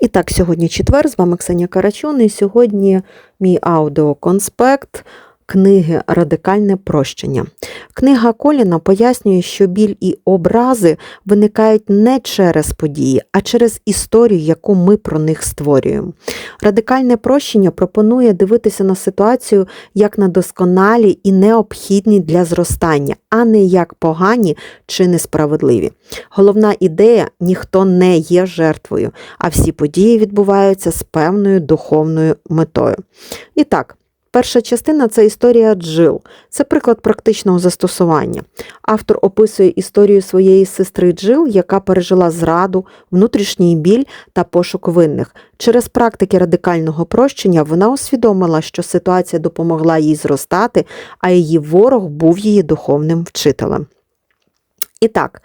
І так, сьогодні четвер, з вами Ксенія Карачун, і сьогодні мій аудіоконспект книги Радикальне прощення. Книга Коліна пояснює, що біль і образи виникають не через події, а через історію, яку ми про них створюємо. Радикальне прощення пропонує дивитися на ситуацію як на досконалі і необхідні для зростання, а не як погані чи несправедливі. Головна ідея ніхто не є жертвою, а всі події відбуваються з певною духовною метою. І так. Перша частина це історія Джил. Це приклад практичного застосування. Автор описує історію своєї сестри Джил, яка пережила зраду, внутрішній біль та пошук винних. Через практики радикального прощення вона усвідомила, що ситуація допомогла їй зростати, а її ворог був її духовним вчителем. І так,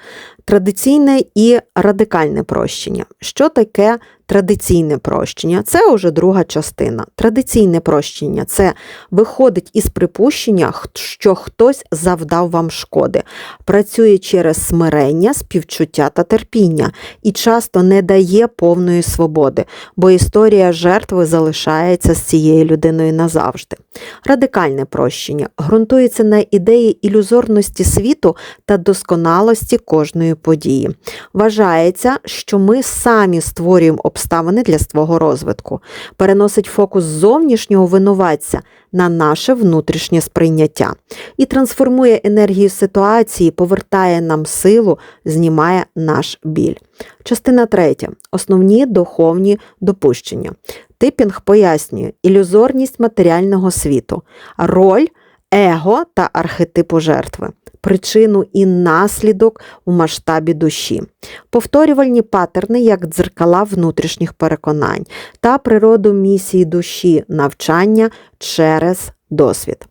традиційне і радикальне прощення. Що таке традиційне прощення? Це вже друга частина. Традиційне прощення це виходить із припущення, що хтось завдав вам шкоди, працює через смирення, співчуття та терпіння і часто не дає повної свободи, бо історія жертви залишається з цією людиною назавжди. Радикальне прощення ґрунтується на ідеї ілюзорності світу та досконалості кожної події. Вважається, що ми самі створюємо обставини для свого розвитку, переносить фокус зовнішнього винуватця на наше внутрішнє сприйняття і трансформує енергію ситуації, повертає нам силу, знімає наш біль. Частина третя. Основні духовні допущення. Типінг пояснює ілюзорність матеріального світу, роль его та архетипу жертви, причину і наслідок у масштабі душі, повторювальні патерни як дзеркала внутрішніх переконань та природу місії душі навчання через досвід.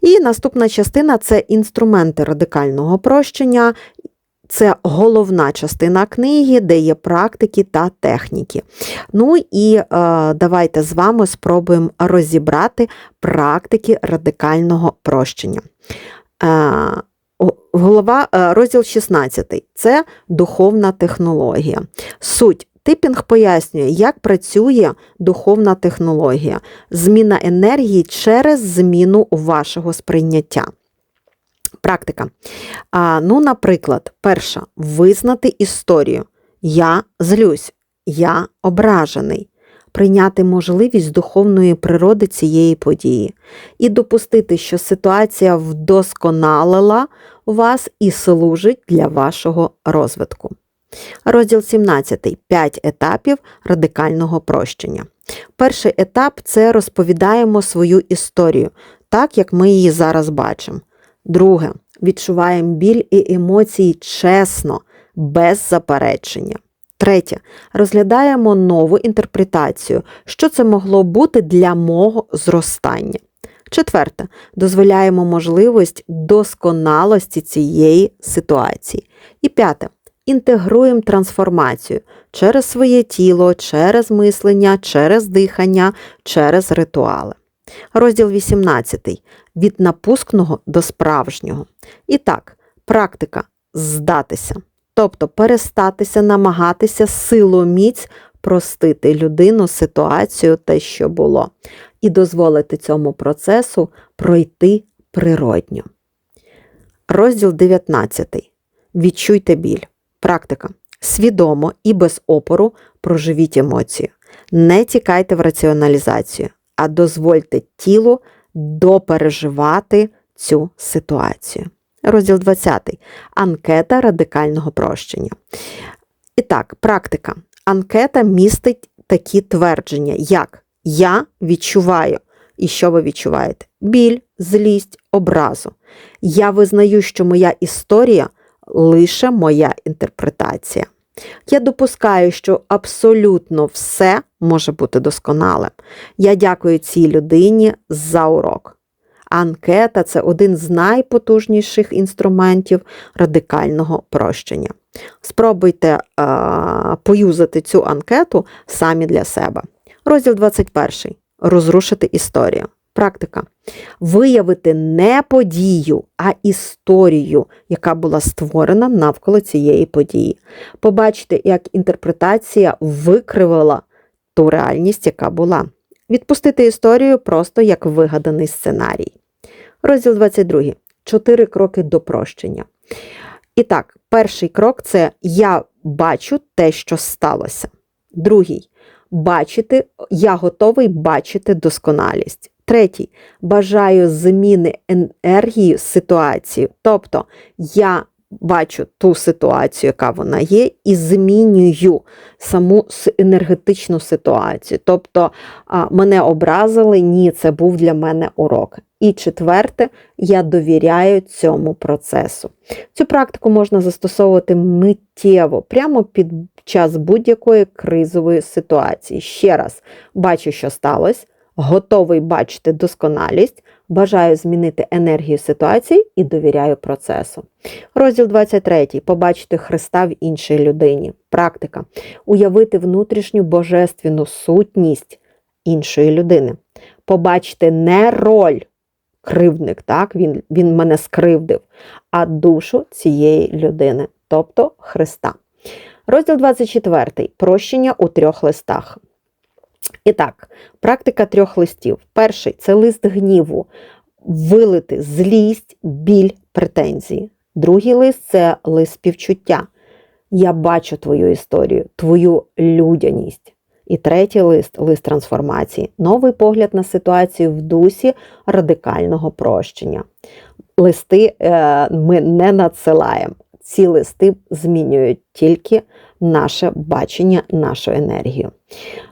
І наступна частина це інструменти радикального прощення. Це головна частина книги, де є практики та техніки. Ну і е, давайте з вами спробуємо розібрати практики радикального прощення. Е, голова, е, розділ 16 це духовна технологія. Суть. Типінг пояснює, як працює духовна технологія, зміна енергії через зміну вашого сприйняття. Практика. А, Ну, наприклад, перша визнати історію. Я злюсь, я ображений, прийняти можливість духовної природи цієї події і допустити, що ситуація вдосконалила вас і служить для вашого розвитку. Розділ 17. П'ять етапів радикального прощення. Перший етап це розповідаємо свою історію, так як ми її зараз бачимо. Друге, відчуваємо біль і емоції чесно, без заперечення. Третє, розглядаємо нову інтерпретацію, що це могло бути для мого зростання. Четверте, дозволяємо можливість досконалості цієї ситуації. І п'яте, інтегруємо трансформацію через своє тіло, через мислення, через дихання, через ритуали. Розділ 18. Від напускного до справжнього. І так, практика здатися. Тобто перестатися намагатися силоміць простити людину, ситуацію те, що було, і дозволити цьому процесу пройти природньо. Розділ 19. Відчуйте біль. Практика. Свідомо і без опору проживіть емоцію. Не тікайте в раціоналізацію а дозвольте тілу допереживати цю ситуацію. Розділ 20. Анкета радикального прощення. І так, практика. Анкета містить такі твердження, як Я відчуваю. І що ви відчуваєте? Біль, злість, образу. Я визнаю, що моя історія лише моя інтерпретація. Я допускаю, що абсолютно все може бути досконалим. Я дякую цій людині за урок. Анкета це один з найпотужніших інструментів радикального прощення. Спробуйте е, поюзати цю анкету самі для себе. Розділ 21. Розрушити історію. Практика. Виявити не подію, а історію, яка була створена навколо цієї події. Побачити, як інтерпретація викривала ту реальність, яка була. Відпустити історію просто як вигаданий сценарій. Розділ 22. Чотири кроки до прощення. І так, перший крок це я бачу те, що сталося. Другий бачити, я готовий бачити досконалість. Третій бажаю зміни енергії ситуації. Тобто я бачу ту ситуацію, яка вона є, і змінюю саму енергетичну ситуацію. Тобто мене образили, ні, це був для мене урок. І четверте, я довіряю цьому процесу. Цю практику можна застосовувати миттєво, прямо під час будь-якої кризової ситуації. Ще раз бачу, що сталося, готовий бачити досконалість, бажаю змінити енергію ситуації і довіряю процесу. Розділ 23. Побачити Христа в іншій людині. Практика. Уявити внутрішню божественну сутність іншої людини. Побачити не роль кривдник, так, він, він мене скривдив, а душу цієї людини, тобто Христа. Розділ 24. Прощення у трьох листах. І так, практика трьох листів. Перший це лист гніву, вилити злість, біль, претензії. Другий лист це лист співчуття. Я бачу твою історію, твою людяність. І третій лист лист трансформації, новий погляд на ситуацію в дусі радикального прощення. Листи е, ми не надсилаємо. Ці листи змінюють тільки наше бачення, нашу енергію.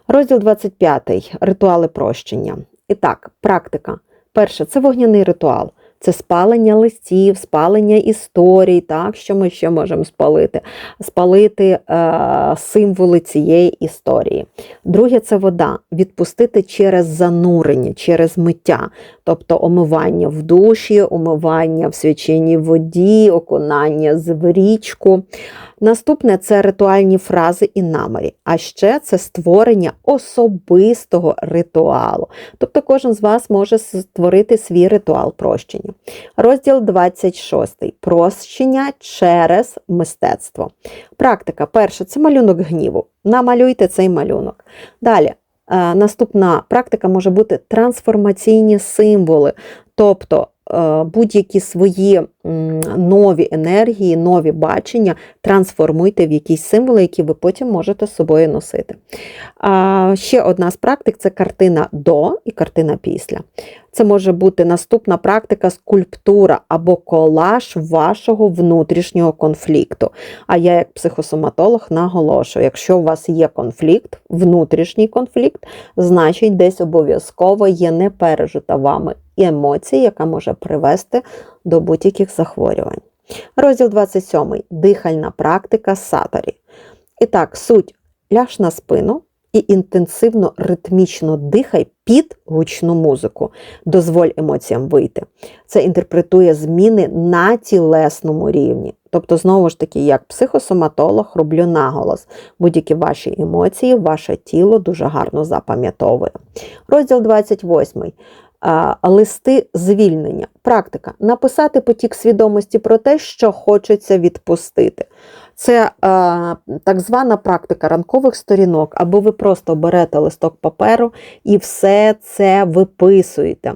Розділ 25. Ритуали прощення. І так, практика. Перше, це вогняний ритуал. Це спалення листів, спалення історій, так, що ми ще можемо спалити, спалити е, символи цієї історії. Друге це вода, відпустити через занурення, через миття, тобто омивання в душі, омивання в свяченій воді, окунання в річку. Наступне це ритуальні фрази і намірі. А ще це створення особистого ритуалу. Тобто кожен з вас може створити свій ритуал прощення. Розділ 26. Прощення через мистецтво. Практика. Перше це малюнок гніву. Намалюйте цей малюнок. Далі. Е, наступна практика може бути трансформаційні символи, тобто Е, будь-які свої нові енергії, нові бачення трансформуйте в якісь символи, які ви потім можете з собою носити. А Ще одна з практик це картина до і картина після. Це може бути наступна практика скульптура або колаж вашого внутрішнього конфлікту. А я, як психосоматолог, наголошую, якщо у вас є конфлікт, внутрішній конфлікт, значить десь обов'язково є непережита вами емоція, яка може привести до будь-яких захворювань. Розділ 27. Дихальна практика саторі. І так, суть ляж на спину і інтенсивно ритмічно дихай під гучну музику. Дозволь емоціям вийти. Це інтерпретує зміни на тілесному рівні. Тобто, знову ж таки, як психосоматолог, роблю наголос. Будь-які ваші емоції, ваше тіло дуже гарно запам'ятовує. Розділ 28 листи звільнення. Практика написати потік свідомості про те, що хочеться відпустити. Це е, так звана практика ранкових сторінок, або ви просто берете листок паперу і все це виписуєте.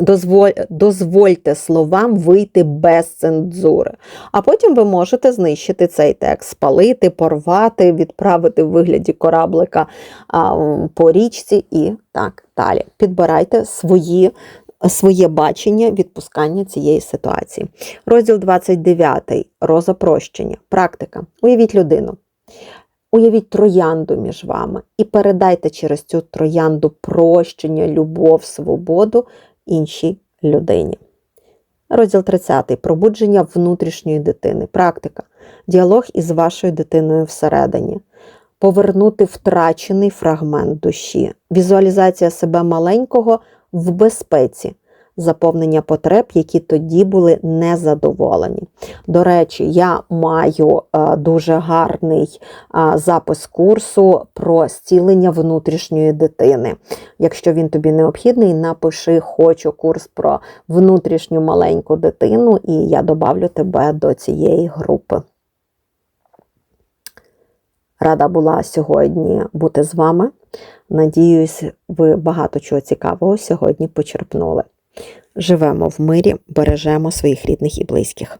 Дозволь, дозвольте словам вийти без цензури. А потім ви можете знищити цей текст, спалити, порвати, відправити в вигляді кораблика а, по річці і так далі. Підбирайте свої. Своє бачення відпускання цієї ситуації. Розділ 29. Роза прощення. Практика. Уявіть людину. Уявіть троянду між вами і передайте через цю троянду прощення, любов, свободу іншій людині. Розділ 30. Пробудження внутрішньої дитини. Практика. Діалог із вашою дитиною всередині. Повернути втрачений фрагмент душі. Візуалізація себе маленького в безпеці заповнення потреб, які тоді були незадоволені. До речі, я маю е, дуже гарний е, запис курсу про зцілення внутрішньої дитини. Якщо він тобі необхідний, напиши Хочу курс про внутрішню маленьку дитину, і я добавлю тебе до цієї групи. Рада була сьогодні бути з вами. Надіюсь, ви багато чого цікавого сьогодні почерпнули. Живемо в мирі, бережемо своїх рідних і близьких.